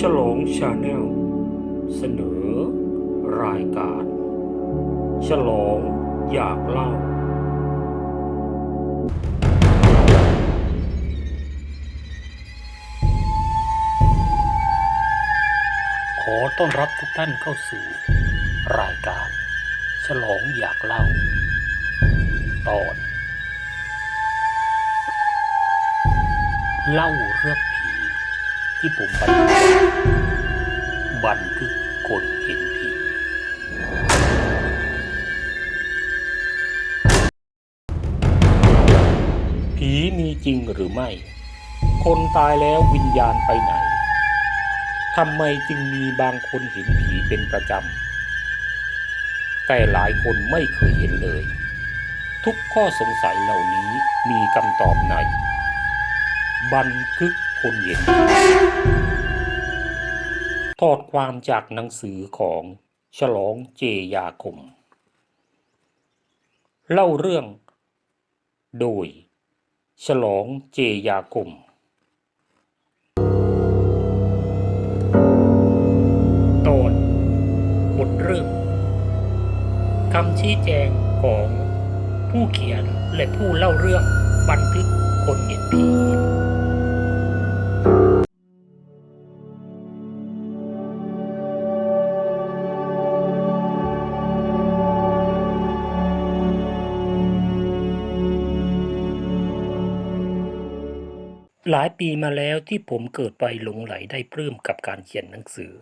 ฉลองชาแนลเสนอ รายการ ฉลองอยากเล่า ขอต้อนรับทุกท่านเข้าสู่ รายการ ฉลองอยากเล่า ตอน เล่าเรื่อง ที่ผมบันทึกบันทึกคนเห็นผีผีมีจริงหรือไม่ คนตายแล้ววิญญาณไปไหนทำไมจึงมีบางคนเห็นผีเป็นประจำ แต่หลายคนไม่เคยเห็นเลย ทุกข้อสงสัยเหล่านี้มีคำตอบใน บันทึก คนเห็นผีถอดความจากหนังสือของฉลองเจยาคม เล่าเรื่อง โดย ฉลองเจยาคมตอนบทเรื่องคำชี้แจงของผู้เขียนและผู้เล่าเรื่องบันทึกคนเห็นผี หลายปีมาแล้วที่ผมเกิดไปหลงไหลได้ปลื้มกับการเขียนหนังสือ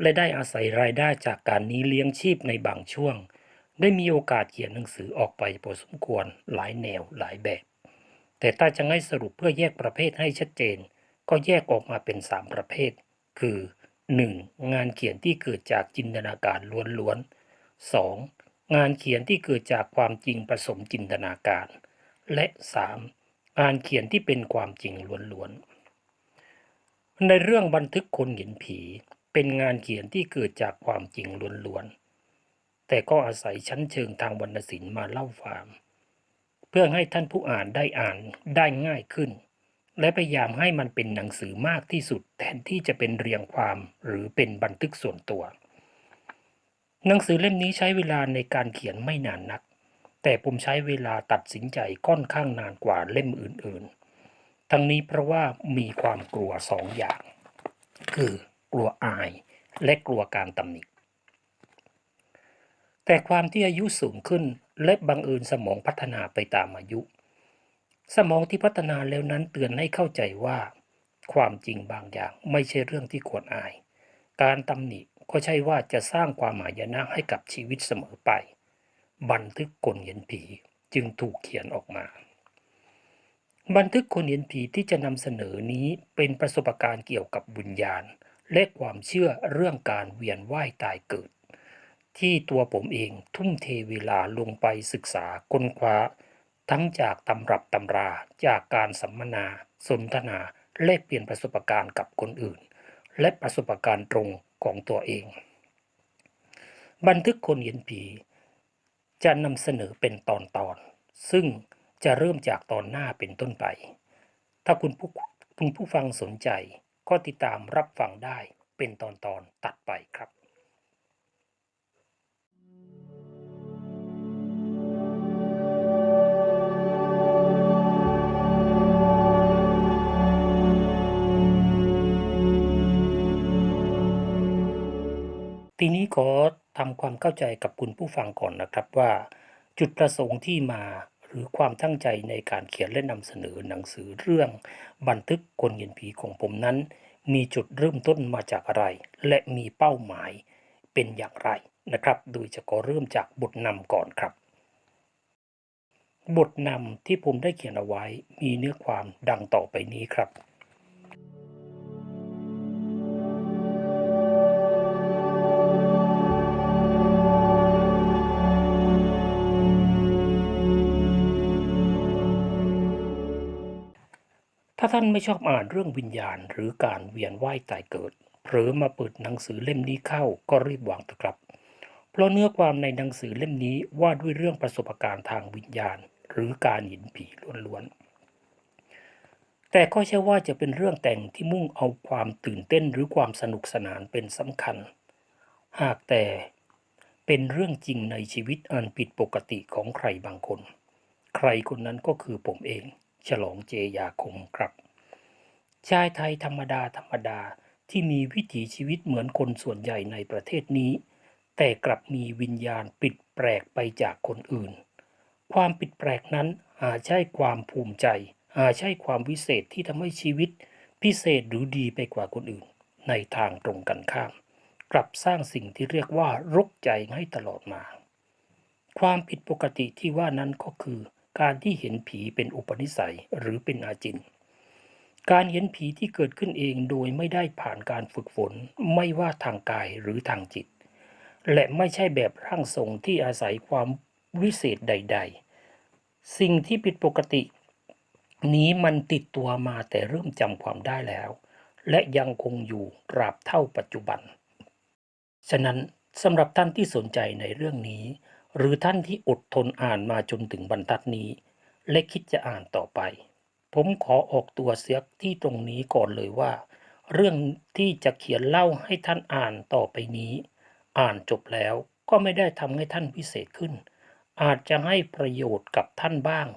และได้อาศัยรายได้จากการนี้เลี้ยงชีพในบางช่วง ได้มีโอกาสเขียนหนังสือออกไปพอสมควรหลายแนวหลายแบบ แต่ถ้าจะให้สรุปเพื่อแยกประเภทให้ชัดเจน ก็แยกออกมาเป็น 3 ประเภท คือ 1. งานเขียนที่เกิดจากจินตนาการล้วนๆ 2. งานเขียนที่เกิดจากความจริงผสมจินตนาการ และ 3. งานเขียนที่เป็นความจริงล้วนๆในเรื่องบันทึกคนเห็นผีเป็นงานเขียนที่เกิดจากความจริงล้วนๆแต่ก็อาศัยชั้นเชิงทางวรรณศิลป์มาเล่าความ เพื่อให้ท่านผู้อ่านได้อ่านได้ง่ายขึ้น และพยายามให้มันเป็นหนังสือมากที่สุดแทนที่จะเป็นเรียงความหรือเป็นบันทึกส่วนตัว หนังสือเล่มนี้ใช้เวลาในการเขียนไม่นานนัก แต่ผมใช้เวลาตัดสินใจค่อนข้างนานกว่าเล่มอื่นๆ ทั้งนี้เพราะว่ามีความกลัวสองอย่าง คือกลัวอายและกลัวการตำหนิ แต่ความที่อายุสูงขึ้นและบังเอิญสมองพัฒนาไปตามอายุ สมองที่พัฒนาแล้วนั้นเตือนให้เข้าใจว่า ความจริงบางอย่างไม่ใช่เรื่องที่ควรอาย การตำหนิก็ใช่ว่าจะสร้างความหมายนะให้กับชีวิตเสมอไป บันทึกคนเห็นผีจึงถูกเขียนออกมา บันทึกคนเห็นผีที่จะนำเสนอนี้เป็นประสบการณ์เกี่ยวกับวิญญาณ และความเชื่อเรื่องการเวียนว่ายตายเกิด ที่ตัวผมเองทุ่มเทเวลาลงไปศึกษาค้นคว้า ทั้งจากตำรับตำราจากการสัมมนา สนทนาแลกเปลี่ยนประสบการณ์กับคนอื่น และประสบการณ์ตรงของตัวเอง บันทึกคนเห็นผี จะนำเสนอเป็นตอนตอนๆ ซึ่งจะเริ่มจากตอนหน้าเป็นต้นไป ถ้าคุณผู้คุณผู้ฟังสนใจ ก็ติดตามรับฟังได้เป็นตอนตอนๆตัดไปครับทีนี้ขอ ทำความเข้าใจกับคุณผู้ฟังก่อนนะครับว่า จุดประสงค์ที่มาหรือความตั้งใจในการเขียนและนำเสนอหนังสือเรื่อง บันทึกคนเห็นผีของผมนั้น มีจุดเริ่มต้นมาจากอะไร และมีเป้าหมายเป็นอย่างไรนะครับ โดยจะขอเริ่มจากบทนำก่อนครับ บทนำที่ผมได้เขียนเอาไว้มีเนื้อความดังต่อไปนี้ครับ ถ้าท่านไม่ชอบอ่านเรื่องวิญญาณ หรือการเวียนว่ายตายเกิดเผลอมาเปิดหนังสือเล่มนี้เข้าก็รีบวางเถอะครับ เพราะเนื้อความในหนังสือเล่มนี้ว่าด้วยเรื่องประสบการณ์ทางวิญญาณ หรือการเห็นผีล้วนๆ แต่ก็ใช่ว่าจะเป็นเรื่องแต่งที่มุ่งเอาความตื่นเต้นหรือความสนุกสนานเป็นสำคัญ หากแต่เป็นเรื่องจริงในชีวิตอันผิดปกติของใครบางคน ใครคนนั้นก็คือผมเอง ฉลองเจยาคมครับ ชายไทยธรรมดาธรรมดาที่มีวิถีชีวิตเหมือนคนส่วนใหญ่ในประเทศนี้ แต่กลับมีวิญญาณปิดแปลกไปจากคนอื่น ความปิดแปลกนั้นอาจใช่ความภูมิใจ อาจใช่ความวิเศษที่ทำให้ชีวิต พิเศษหรือดีไปกว่าคนอื่น ในทางตรงกันข้าม กลับสร้างสิ่งที่เรียกว่ารกใจให้ตลอดมา ความผิดปกติที่ว่านั้นก็คือ การที่เห็นผีเป็นอุปนิสัยหรือเป็นอาจิน การเห็นผีที่เกิดขึ้นเองโดยไม่ได้ผ่านการฝึกฝน ไม่ว่าทางกายหรือทางจิต และไม่ใช่แบบร่างทรงที่อาศัยความวิเศษใด ๆ สิ่งที่ผิดปกติ นี้มันติดตัวมาแต่เริ่มจำความได้แล้ว และยังคงอยู่ตราบเท่าปัจจุบัน ฉะนั้นสำหรับท่านที่สนใจในเรื่องนี้ หรือท่านที่อดทนอ่านมาจนถึงบรรทัดนี้ และคิดจะอ่านต่อไป ผมขอออกตัวเสียที่ตรงนี้ก่อนเลยว่า เรื่องที่จะเขียนเล่าให้ท่านอ่านต่อไปนี้ อ่านจบแล้วก็ไม่ได้ทำให้ท่านพิเศษขึ้น อาจจะให้ประโยชน์กับท่านบ้าง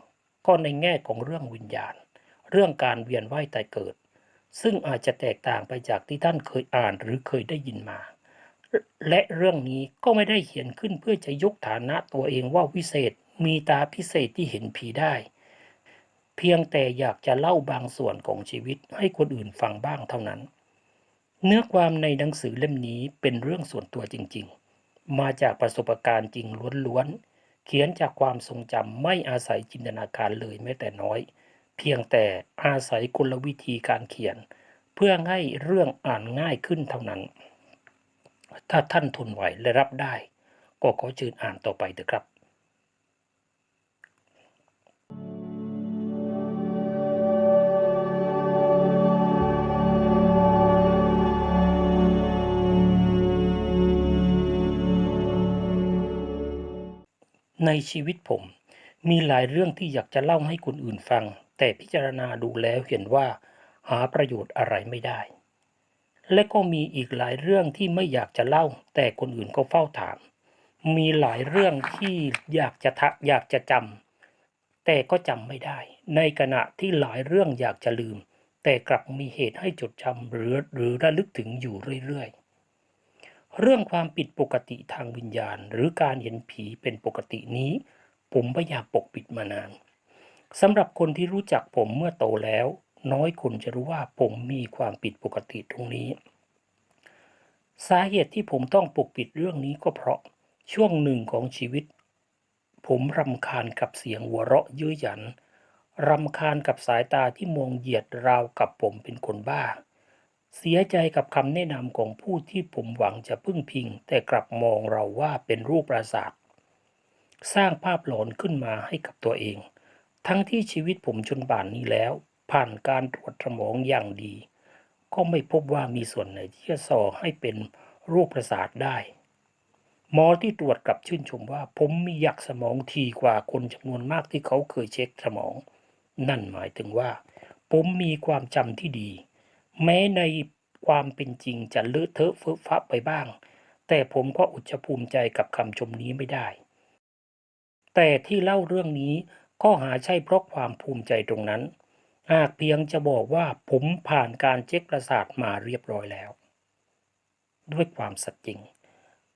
ก็ในแง่ของเรื่องวิญญาณ เรื่องการเวียนว่ายตายเกิด ซึ่งอาจจะแตกต่างไปจากที่ท่านเคยอ่านหรือเคยได้ยินมา และเรื่องนี้ก็ไม่ได้เขียนขึ้นเพื่อจะยกฐานะตัวเองว่าวิเศษ มีตาพิเศษที่เห็นผีได้ เพียงแต่อยากจะเล่าบางส่วนของชีวิตให้คนอื่นฟังบ้างเท่านั้น เนื้อความในหนังสือเล่มนี้เป็นเรื่องส่วนตัวจริง ๆ มาจากประสบการณ์จริงล้วนๆ เขียนจากความทรงจำไม่อาศัยจินตนาการเลยแม้แต่น้อย เพียงแต่อาศัยกลวิธีการเขียน เพื่อให้เรื่องอ่านง่ายขึ้นเท่านั้น ถ้าท่านทนไหวและรับได้ ก็ขอเชิญอ่านต่อไปเถอะครับในชีวิตผม มีหลายเรื่องที่อยากจะเล่าให้คนอื่นฟัง แต่พิจารณาดูแล้วเห็นว่า หาประโยชน์อะไรไม่ได้ และก็มีอีกหลายเรื่องที่ไม่อยากจะเล่า แต่คนอื่นก็เฝ้าถาม มีหลายเรื่องที่อยากจะทะอยากจะจำแต่ก็จำไม่ได้ ในขณะที่หลายเรื่องอยากจะลืม แต่กลับมีเหตุให้จดจำหรือหรือระลึกถึงอยู่เรื่อยๆ เรื่องความผิดปกติทางวิญญาณ หรือการเห็นผีเป็นปกตินี้ ผมไม่อยากปกปิดมานานสำหรับคนที่รู้จักผมเมื่อโตแล้ว น้อยคนจะรู้ว่าผมมีความผิดปกติตรงนี้ สาเหตุที่ผมต้องปกปิดเรื่องนี้ก็เพราะช่วงหนึ่งของชีวิต ผมรำคาญกับเสียงหัวเราะเย้ยหยันรำคาญกับสายตาที่มองเหยียดราวกับผมเป็นคนบ้า เสียใจกับคำแนะนำของผู้ที่ผมหวังจะพึ่งพิง แต่กลับมองเราว่าเป็นรูปประสาทสร้างภาพหลอนขึ้นมาให้กับตัวเอง ทั้งที่ชีวิตผมจนป่านนี้แล้ว ผ่านการตรวจสมองอย่างดี ก็ไม่พบว่ามีส่วนไหนที่จะส่อให้เป็นรูปประสาทได้ หมอที่ตรวจกลับชื่นชมว่า ผมมีหยักสมองทีกว่าคนจำนวนมากที่เขาเคยเช็คสมอง นั่นหมายถึงว่า ผมมีความจำที่ดี แม้ในความเป็นจริงจะเลอะเทอะเฟอะฟะไปบ้าง แต่ผมก็อดจภูมิใจกับคำชมนี้ไม่ได้ แต่ที่เล่าเรื่องนี้ก็หาใช่เพราะความภูมิใจตรงนั้น หากเพียงจะบอกว่าผมผ่านการเช็คประสาทมาเรียบร้อยแล้ว ด้วยความสัตย์จริง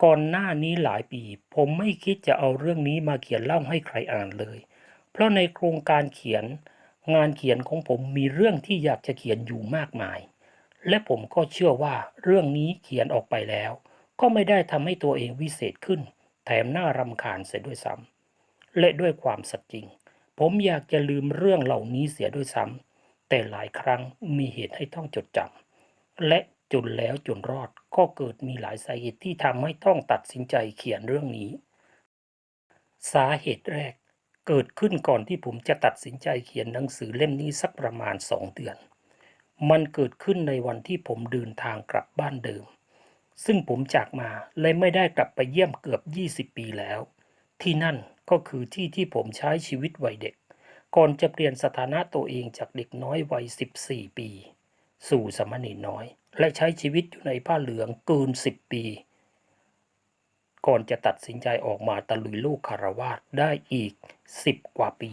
ก่อนหน้านี้หลายปี ผมไม่คิดจะเอาเรื่องนี้มาเขียนเล่าให้ใครอ่านเลย เพราะในโครงการเขียน งานเขียนของผมมีเรื่องที่อยากจะเขียนอยู่มากมาย และผมก็เชื่อว่าเรื่องนี้เขียนออกไปแล้ว ก็ไม่ได้ทำให้ตัวเองวิเศษขึ้น แถมน่ารำคาญเสียด้วยซ้ำและด้วยความสัตย์จริง ผมอยากจะลืมเรื่องเหล่านี้เสียด้วยซ้ำแต่หลายครั้งมีเหตุให้ต้องจดจำและจนแล้วจนรอดก็เกิดมีหลายสาเหตุที่ทำให้ต้องตัดสินใจเขียนเรื่องนี้ สาเหตุแรกเกิดขึ้นก่อนที่ผมจะตัดสินใจเขียนหนังสือเล่มนี้สักประมาณสองเดือน มันเกิดขึ้นในวันที่ผมเดินทางกลับบ้านเดิม ซึ่งผมจากมาและไม่ได้กลับไปเยี่ยมเกือบ 20 ปีแล้ว ที่นั่น ก็คือที่ที่ผมใช้ชีวิตวัยเด็ก ก่อนจะเปลี่ยนสถานะตัวเองจากเด็กน้อยวัย 14 ปี สู่สมณรน้อย และใช้ชีวิตอยู่ในผ้าเหลืองเกิน 10 ปี ก่อนจะตัดสินใจออกมาตะลุยลูกคารวาสได้อีก 10 กว่าปี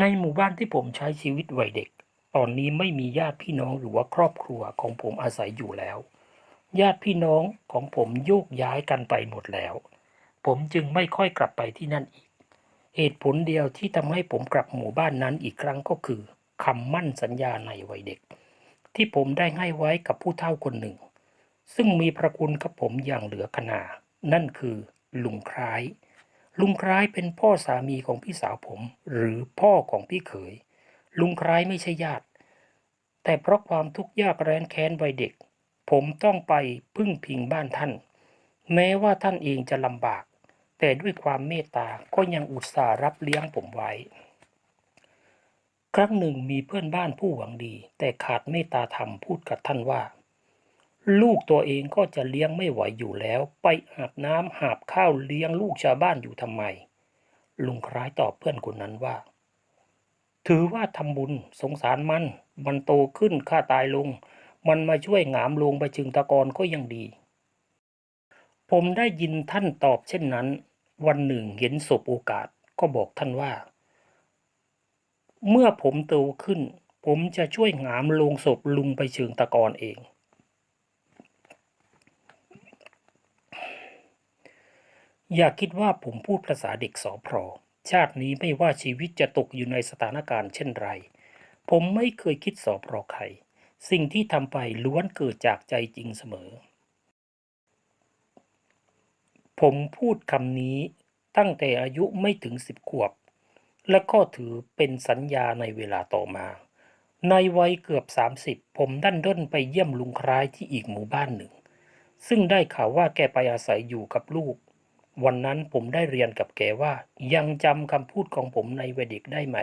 ในหมู่บ้านที่ผมใช้ชีวิตวัยเด็ก ตอนนี้ไม่มีญาติพี่น้องหรือว่าครอบครัวของผมอาศัยอยู่แล้ว ญาติพี่น้องของผมโยกย้ายกันไปหมดแล้ว ผมจึงไม่ค่อยกลับไปที่นั่นอีก เหตุผลเดียวที่ทำให้ผมกลับหมู่บ้านนั้นอีกครั้งก็คือคำมั่นสัญญาในวัยเด็ก ที่ผมได้ให้ไว้กับผู้เฒ่าคนหนึ่ง ซึ่งมีพระคุณกับผมอย่างเหลือขนา นั่นคือลุงคล้าย ลุงคล้ายเป็นพ่อสามีของพี่สาวผม หรือพ่อของพี่เขย ลุงคล้ายไม่ใช่ญาติ แต่เพราะความทุกข์ยากแร้นแค้นวัยเด็ก ผมต้องไปพึ่งพิงบ้านท่าน แม้ว่าท่านเองจะลำบาก แต่ด้วยความเมตตาก็ยังอุตส่าห์รับเลี้ยงผมไว้ ครั้งหนึ่งมีเพื่อนบ้านผู้หวังดี แต่ขาดเมตตาธรรมพูดกับท่านว่า ลูกตัวเองก็จะเลี้ยงไม่ไหวอยู่แล้ว ไปอาบน้ำหาบข้าวเลี้ยงลูกชาวบ้านอยู่ทำไม ลุงคล้ายตอบเพื่อนคนนั้นว่า ถือว่าทำบุญสงสารมัน มันโตขึ้นข้าตายลง มันมาช่วยงามลงไปจึงตะกอนก็ยังดีผมได้ยินท่านตอบเช่นนั้น วันหนึ่งเห็นศพโอกาสก็บอกท่านว่า เมื่อผมโตขึ้น ผมจะช่วยหามลงศพลุงไปเชิงตะกอนเอง อย่าคิดว่าผมพูดภาษาเด็กสอพรอชาตินี้ไม่ว่าชีวิตจะตกอยู่ในสถานการณ์เช่นไร ผมไม่เคยคิดสอพรอใคร สิ่งที่ทำไปล้วนเกิดจากใจจริงเสมอ ผมพูดคำนี้ตั้งแต่อายุไม่ถึงสิบขวบ และก็ถือเป็นสัญญาในเวลาต่อมา ในวัยเกือบ 30 ผมดันด้นไปเยี่ยมลุงคล้ายที่อีกหมู่บ้านหนึ่ง ซึ่งได้ข่าวว่าแกไปอาศัยอยู่กับลูก วันนั้นผมได้เรียนกับแกว่า ยังจำคำพูดของผมในวัยเด็กได้ไหม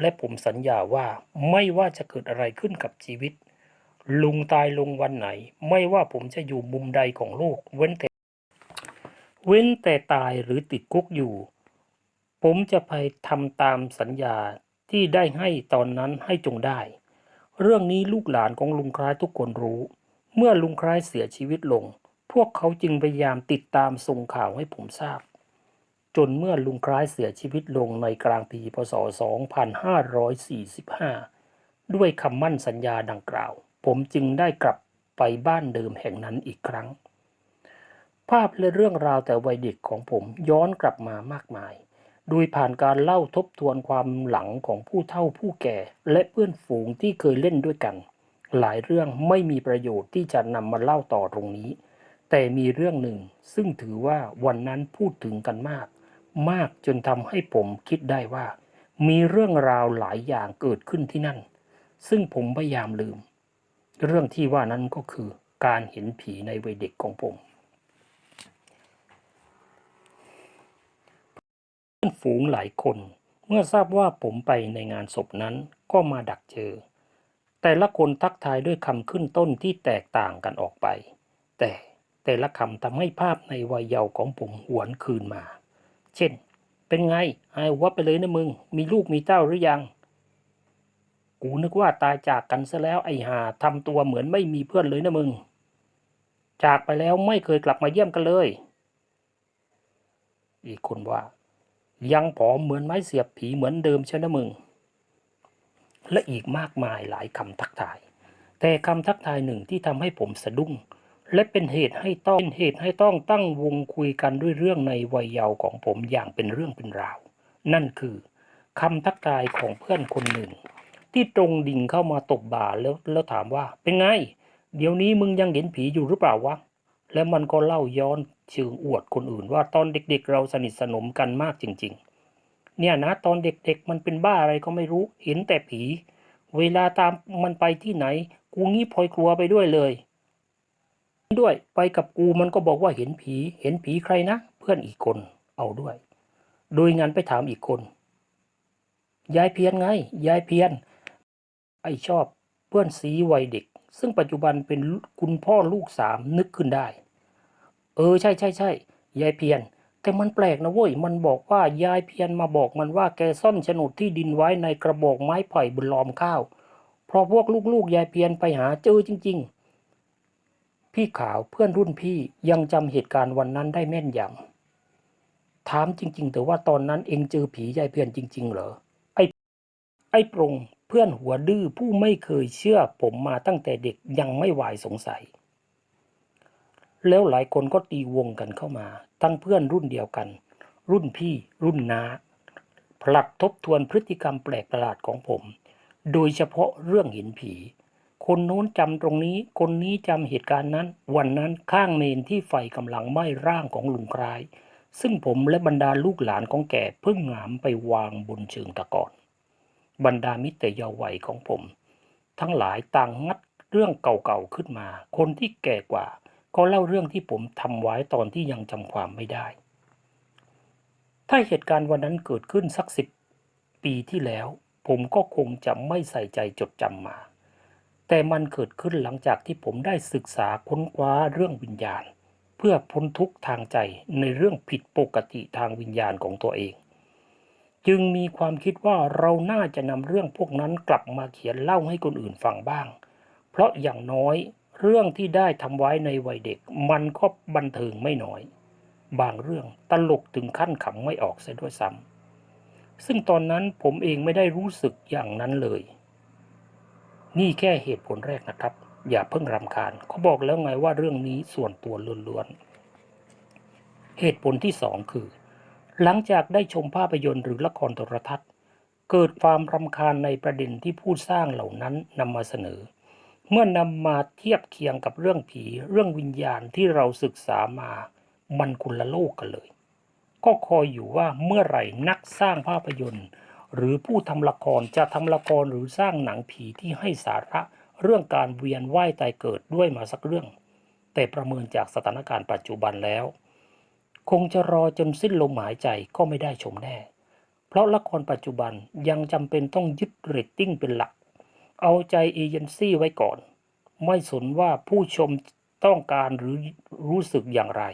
และผมสัญญาว่าไม่ว่าจะเกิดอะไรขึ้นกับชีวิตลุงตายลงวันไหน ไม่ว่าผมจะอยู่มุมใดของโลก เว้นแต่ เว้นแต่ตายหรือติดคุกอยู่ ผมจะไปทำตามสัญญาที่ได้ให้ตอนนั้นให้จงได้ เรื่องนี้ลูกหลานของลุงคล้ายทุกคนรู้ เมื่อลุงคล้ายเสียชีวิตลง พวกเขาจึงพยายามติดตามส่งข่าวให้ผมทราบ จนเมื่อลุงคล้ายเสียชีวิตลงในกลางปีพศ 2545 ด้วยคำมั่นสัญญาดังกล่าว ผมจึงได้กลับไปบ้านเดิมแห่งนั้นอีกครั้ง ภาพและเรื่องราวแต่วัยเด็กของผมย้อนกลับมามากมาย โดยผ่านการเล่าทบทวนความหลังของผู้เฒ่าผู้แก่ และเพื่อนฝูงที่เคยเล่นด้วยกัน หลายเรื่องไม่มีประโยชน์ที่จะนำมาเล่าต่อตรงนี้ แต่มีเรื่องหนึ่งซึ่งถือว่าวันนั้นพูดถึงกันมาก มากจนทำให้ผมคิดได้ว่า มีเรื่องราวหลายอย่างเกิดขึ้นที่นั่น ซึ่งผมพยายามลืม เรื่องที่ว่านั้นก็คือการเห็นผีในวัยเด็กของผม เพื่ อนฝูงหลายคน เมื่อทราบว่าผมไปในงานศพนั้นก็มาดักเจอ แต่ละคนทักทายด้วยคำขึ้นต้นที่แตกต่างกันออกไป แต่แต่ละคำทำให้ภาพในวัยเยาว์ของผมหวนคืนมา เช่น เป็นไงหายวับไปเลยนะมึง มีลูกมีเต้าหรือยัง กูนึกว่าตายจากกันซะแล้วไอ้หาทำตัวเหมือนไม่มีเพื่อนเลยนะมึง จากไปแล้วไม่เคยกลับมาเยี่ยมกันเลย อีกคนว่า ยังผอมเหมือนไม้เสียบผีเหมือนเดิมใช่นะมึง และอีกมากมายหลายคำทักทาย แต่คำทักทายหนึ่งที่ทำให้ผมสะดุ้ง และเป็นเหตุให้ต้องเป็นเหตุให้ต้องตั้งวงคุยกันด้วยเรื่องในวัยเยาว์ของผมอย่างเป็นเรื่องเป็นราว นั่นคือคำทักทายของเพื่อนคนหนึ่ง ที่ตรงดิ่งเข้ามาตบบ่าแล้วแล้วถามว่าเป็นไง เดี๋ยวนี้มึงยังเห็นผีอยู่หรือเปล่าวะ แล้วมันก็เล่าย้อน เชิงอวดคนอื่นว่าตอนเด็กๆ เราสนิทสนมกันมากจริง ๆ เนี่ยนะตอนเด็กๆ มันเป็นบ้าอะไรก็ไม่รู้เห็นแต่ผี เวลาตามมันไปที่ไหน กูงี้พลอยกลัวไปด้วยเลย ด้วยไปกับกูมันก็บอกว่าเห็นผี เห็นผีใครนะ เพื่อนอีกคนเอาด้วย โดยงานไปถามอีกคนยายเพียนไงยายเพียน ไอชอบเพื่อนสีวัยเด็ก ซึ่งปัจจุบันเป็นคุณพ่อลูกสามนึกขึ้นได้ เออใช่ใช่ใช่ยายเพียน แต่มันแปลกนะเว้ยมันบอกว่ายายเพียนมาบอกมันว่าแกซ่อนโฉนดที่ดินไว้ในกระบอกไม้ไผ่บนลอมข้าวเพราะพวกลูกๆยายเพียนไปหาเจอจริง ๆ พี่ขาวเพื่อนรุ่นพี่ยังจำเหตุการณ์วันนั้นได้แม่นยำถามจริง ๆ แต่ว่าตอนนั้นเองเจอผียายเพียนจริง ๆ เหรอไอ้ไอ้ปรงเพื่อนหัวดื้อผู้ไม่เคยเชื่อผมมาตั้งแต่เด็กยังไม่หวายสงสัย แล้วหลายคนก็ตีวงกันเข้ามา ทั้งเพื่อนรุ่นเดียวกัน รุ่นพี่ รุ่นน้าผลัดทบทวนพฤติกรรมแปลกประหลาดของผม โดยเฉพาะเรื่องเห็นผี คนโน้นจำตรงนี้ คนนี้จำเหตุการณ์นั้น วันนั้นข้างเมนที่ไฟกำลังไหม้ร่างของลุงคล้าย ซึ่งผมและบรรดาลูกหลานของแกเพิ่งหงามไปวางบนเชิงตะกอนบรรดามิตรเยาว์วัยของผม ทั้งหลายต่างงัดเรื่องเก่าๆขึ้นมา คนที่แก่กว่า ก็เล่าเรื่องที่ผมทำไว้ตอนที่ยังจำความไม่ได้ ถ้าเหตุการณ์วันนั้นเกิดขึ้นสักสิบปีที่แล้ว ผมก็คงจะไม่ใส่ใจจดจำมา แต่มันเกิดขึ้นหลังจากที่ผมได้ศึกษาค้นคว้าเรื่องวิญญาณ เพื่อพ้นทุกข์ทางใจในเรื่องผิดปกติทางวิญญาณของตัวเอง จึงมีความคิดว่าเราน่าจะนำเรื่องพวกนั้นกลับมาเขียนเล่าให้คนอื่นฟังบ้าง เพราะอย่างน้อย เรื่องที่ได้ทำไว้ในวัยเด็ก มันก็บันเทิงไม่น้อย บางเรื่องตลกถึงขั้นขำไม่ออกเสียด้วยซ้ำซึ่งตอนนั้นผมเองไม่ได้รู้สึกอย่างนั้นเลย นี่แค่เหตุผลแรกนะครับ อย่าเพิ่งรำคาญเขาบอกแล้วไงว่าเรื่องนี้ส่วนตัวล้วนๆเหตุผลที่สองคือ หลังจากได้ชมภาพยนตร์หรือละครโทรทัศน์ เกิดความรำคาญในประเด็นที่ผู้สร้างเหล่านั้นนำมาเสนอ เมื่อนำมาเทียบเคียงกับเรื่องผีเรื่องวิญญาณที่เราศึกษามา มันคนละโลกกันเลย ก็คอยอยู่ว่าเมื่อไหร่นักสร้างภาพยนตร์ หรือผู้ทำละครจะทำละครหรือสร้างหนังผีที่ให้สาระเรื่องการเวียนว่ายตายเกิดด้วยมาสักเรื่อง แต่ประเมินจากสถานการณ์ปัจจุบันแล้ว คงจะรอจนสิ้นลมหายใจก็ไม่ได้ชมแน่ เพราะละครปัจจุบันยังจำเป็นต้องยึดเรตติ้งเป็นหลัก เอาใจเอเจนซี่ไว้ก่อน ไม่สนว่าผู้ชมต้องการหรือรู้สึกอย่างไร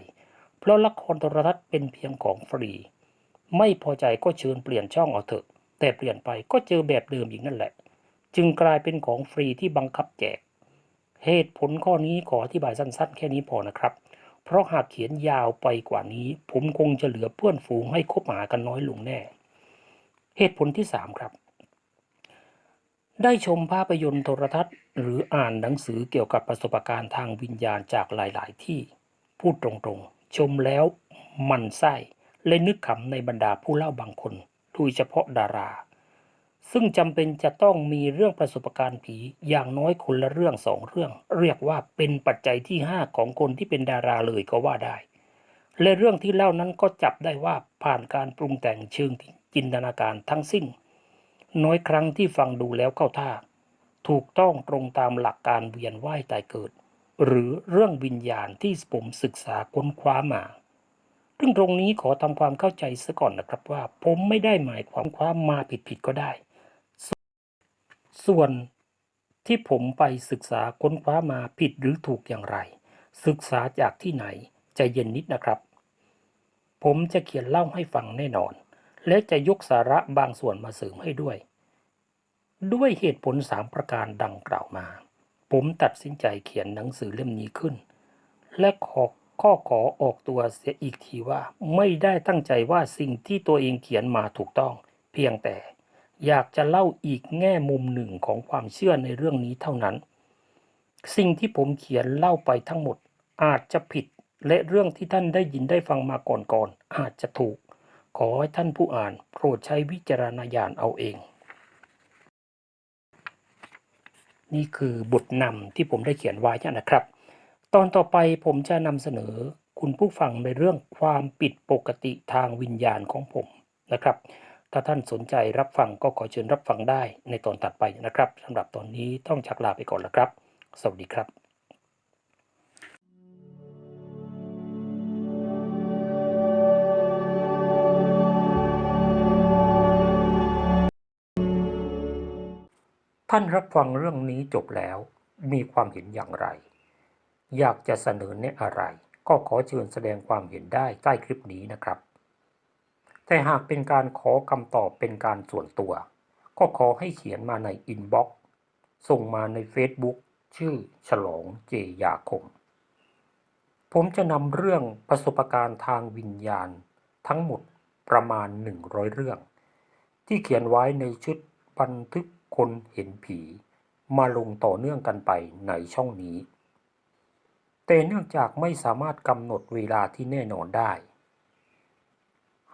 เพราะละครโทรทัศน์เป็นเพียงของฟรี ไม่พอใจก็เชิญเปลี่ยนช่องเอาเถอะ แต่เปลี่ยนไปก็เจอแบบเดิมอีกนั่นแหละ จึงกลายเป็นของฟรีที่บังคับแจก เหตุผลข้อนี้ขออธิบายสั้นๆ แค่นี้พอนะครับ เพราะหากเขียนยาวไปกว่านี้ ผมคงจะเหลือเพื่อนฝูงให้คบหากันน้อยลงแน่ เหตุผลที่สามครับ ได้ชมภาพยนตร์โทรทัศน์ หรืออ่านหนังสือเกี่ยวกับประสบการณ์ทางวิญญาณจากหลาย ๆ ที่ พูดตรงๆ ชมแล้วมันไส้เลยนึกขำในบรรดาผู้เล่าบางคนโดยเฉพาะดารา ซึ่งจำเป็นจะต้องมีเรื่องประสบการณ์ผีอย่างน้อยคนละเรื่องสองเรื่อง เรียกว่าเป็นปัจจัยที่ห้าของคนที่เป็นดาราเลยก็ว่าได้ และเรื่องที่เล่านั้นก็จับได้ว่าผ่านการปรุงแต่งเชิงจินตนาการทั้งสิ้น น้อยครั้งที่ฟังดูแล้วเข้าท่า ถูกต้องตรงตามหลักการเวียนว่ายตายเกิด หรือเรื่องวิญญาณที่ผมศึกษาค้นคว้ามาซึ่งตรงนี้ขอทำความเข้าใจซะก่อนนะครับว่า ผมไม่ได้หมายความคว้ามมาผิดๆก็ได้ ส่วนที่ผมไปศึกษาค้นคว้ามาผิดหรือถูกอย่างไร ศึกษาจากที่ไหนใจเย็นนิดนะครับ ผมจะเขียนเล่าให้ฟังแน่นอน และจะยกสาระบางส่วนมาเสริมให้ด้วย ด้วยเหตุผลสามประการดังกล่าวมา ผมตัดสินใจเขียนหนังสือเล่มนี้ขึ้น และขอข้อขอออกตัวเสียอีกทีว่าไม่ได้ตั้งใจว่าสิ่งที่ตัวเองเขียนมาถูกต้อง เพียงแต่อยากจะเล่าอีกแง่มุมหนึ่งของความเชื่อในเรื่องนี้เท่านั้น สิ่งที่ผมเขียนเล่าไปทั้งหมดอาจจะผิดและเรื่องที่ท่านได้ยินได้ฟังมาก่อนๆอาจจะถูก ขอให้ท่านผู้อ่านโปรดใช้วิจารณญาณเอาเอง นี่คือบทนำที่ผมได้เขียนไว้นะครับ ตอนต่อไปผมจะนำเสนอคุณผู้ฟังในเรื่องความผิดปกติทางวิญญาณของผมนะครับ ถ้าท่านสนใจรับฟังก็ขอเชิญรับฟังได้ในตอนถัดไปนะครับสำหรับตอนนี้ต้องจากลาไปก่อนแล้วครับ สวัสดีครับ ท่านรับฟังเรื่องนี้จบแล้วมีความเห็นอย่างไร อยากจะเสนอแนะอะไร ก็ขอเชิญแสดงความเห็นได้ใต้คลิปนี้นะครับ แต่หากเป็นการขอคำตอบเป็นการส่วนตัว ก็ขอให้เขียนมาในอินบ็อกซ์ส่งมาใน Facebook ชื่อฉลองเจยาคม ผมจะนำเรื่องประสบการณ์ทางวิญญาณ ทั้งหมดประมาณ 100 เรื่อง ที่เขียนไว้ในชุดบันทึก คนเห็นผีมาลงต่อเนื่องกันไปในช่องนี้ แต่เนื่องจากไม่สามารถกำหนดเวลาที่แน่นอนได้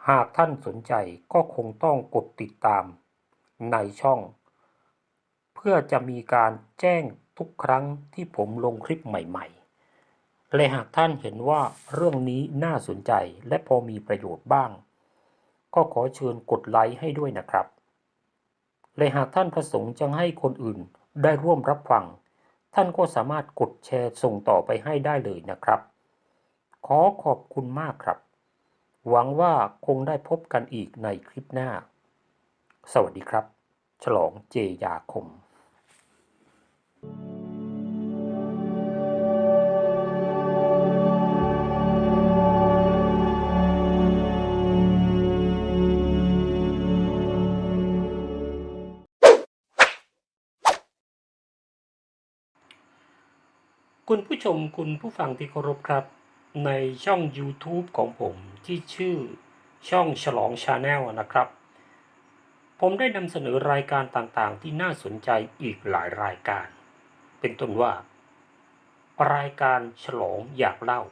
หากท่านสนใจก็คงต้องกดติดตามในช่อง เพื่อจะมีการแจ้งทุกครั้งที่ผมลงคลิปใหม่ๆ และหากท่านเห็นว่าเรื่องนี้น่าสนใจและพอมีประโยชน์บ้าง ก็ขอเชิญกดไลค์ให้ด้วยนะครับ และหากท่านประสงค์จะให้คนอื่นได้ร่วมรับฟัง ท่านก็สามารถกดแชร์ส่งต่อไปให้ได้เลยนะครับ ขอขอบคุณมากครับ หวังว่าคงได้พบกันอีกในคลิปหน้า สวัสดีครับ ฉลองเจยาคม คุณผู้ชมคุณผู้ฟังที่เคารพครับ ในช่อง YouTube ของผมที่ชื่อช่องฉลองชาแนลนะครับ ผมได้นำเสนอรายการต่างๆ ที่น่าสนใจอีกหลายรายการ เป็นต้นว่า รายการฉลองอยากเล่า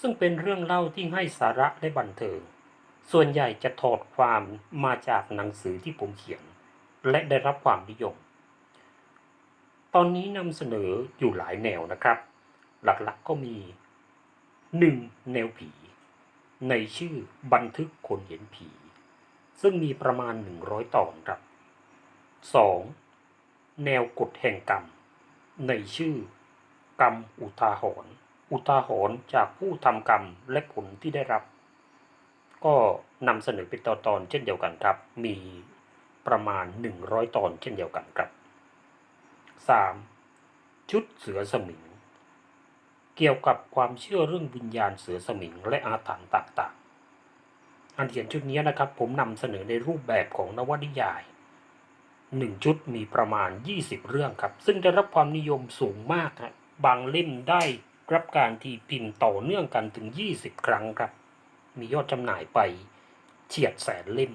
ซึ่งเป็นเรื่องเล่าที่ให้สาระและบันเทิง ส่วนใหญ่จะถอดความมาจากหนังสือที่ผมเขียน และได้รับความนิยม ตอนนี้นำเสนออยู่หลายแนวนะครับ หลักๆก็มี 1. แนวผี ในชื่อบันทึกคนเห็นผี ซึ่งมีประมาณ 100 ตอนครับ 2. แนวกฎแห่งกรรม ในชื่อ กรรมอุทาหรณ์อุทาหรณ์จากผู้ทำกรรมและผลที่ได้รับ ก็นำเสนอเป็นตอนๆเช่นเดียวกันครับ มีประมาณ 100 ตอนเช่นเดียวกันครับ 3. ชุดเสือสมิง เกี่ยวกับความเชื่อเรื่องวิญญาณเสือสมิงและอาถรรพ์ต่างๆ อันเขียนชุดนี้นะครับ ผมนำเสนอในรูปแบบของนวนิยาย 1 ชุดมีประมาณ 20 เรื่องครับ ซึ่งได้รับความนิยมสูงมากครับบางเล่มได้รับการที่พิมพ์ต่อเนื่องกันถึง 20 ครั้งครับ มียอดจำหน่ายไปเฉียดแสนเล่ม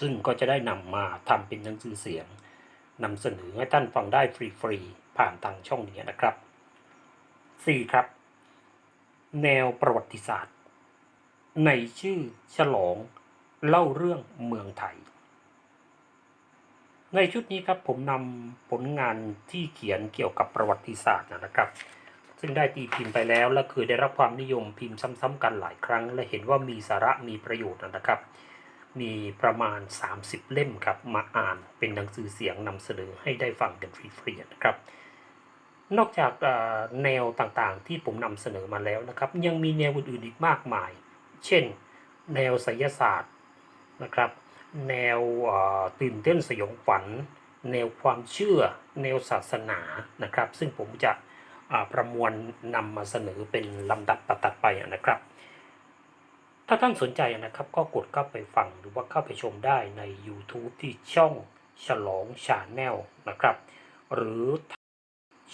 ซึ่งก็จะได้นำมาทำเป็นหนังสือเสียง นำเสนอให้ท่านฟังได้ฟรีๆ ผ่านทางช่องนี้นะครับ 4. ครับ แนวประวัติศาสตร์ ในชื่อฉลอง เล่าเรื่องเมืองไทย ในชุดนี้ครับผมนำผลงานที่เขียนเกี่ยวกับประวัติศาสตร์นะครับ ซึ่งได้ตีพิมพ์ไปแล้วและคือได้รับความนิยมพิมพ์ซ้ำๆกันหลายครั้ง และเห็นว่ามีสาระมีประโยชน์นะครับ มีประมาณ 30 เล่มครับ มาอ่านเป็นหนังสือเสียงนำเสนอให้ได้ฟังกันฟรีๆนะครับ นอกจากแนวต่างๆที่ผมนำเสนอมาแล้วนะครับ ยังมีแนวอื่นๆอีกมากมาย เช่น แนวไสยศาสตร์นะครับ แนวตื่นเต้นสยองขวัญ แนวความเชื่อ แนวศาสนานะครับ ซึ่งผมจะประมวลนำมาเสนอเป็นลำดับตัดๆไปนะครับ ถ้าท่านสนใจนะครับ ก็กดเข้าไปฟังหรือว่าเข้าไปชมได้ใน YouTube ที่ช่องฉลองชาแนลนะครับ หรือ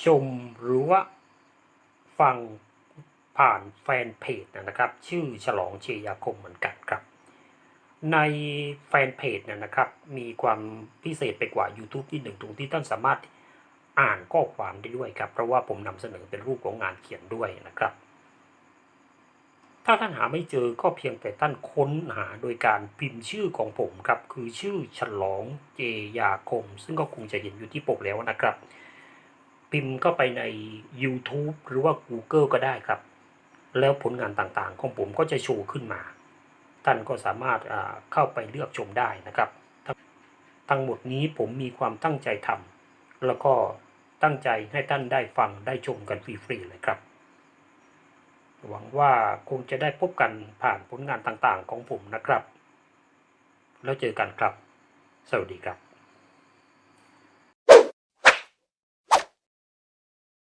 ชมหรือว่าฟังผ่านแฟนเพจนะครับ ชื่อฉลองเชยาคมเหมือนกันครับ ในแฟนเพจเนี่ยนะครับ มีความพิเศษไปกว่า YouTube ที่หนึ่งตรงที่ท่านสามารถอ่านข้อความได้ด้วยครับ เพราะว่าผมนำเสนอเป็นรูปของงานเขียนด้วยนะครับ ถ้าท่านหาไม่เจอก็เพียงแต่ท่านค้นหาโดยการพิมพ์ชื่อของผมครับ คือชื่อฉลองเจยาคม ซึ่งก็คงจะเห็นอยู่ที่ปกแล้วนะครับ พิมพ์เข้าไปใน YouTube หรือว่า Google ก็ได้ครับ แล้วผลงานต่างๆ ของผมก็จะโชว์ขึ้นมา ท่านก็สามารถอ่าเข้าไปเลือกชมได้นะครับ ทั้งหมดนี้ผมมีความตั้งใจทำแล้วก็ตั้งใจให้ท่านได้ฟังได้ชมกันฟรีๆเลยครับ หวังว่าคงจะได้พบกันผ่านผลงานต่างๆของผมนะครับ แล้วเจอกันครับ สวัสดีครับ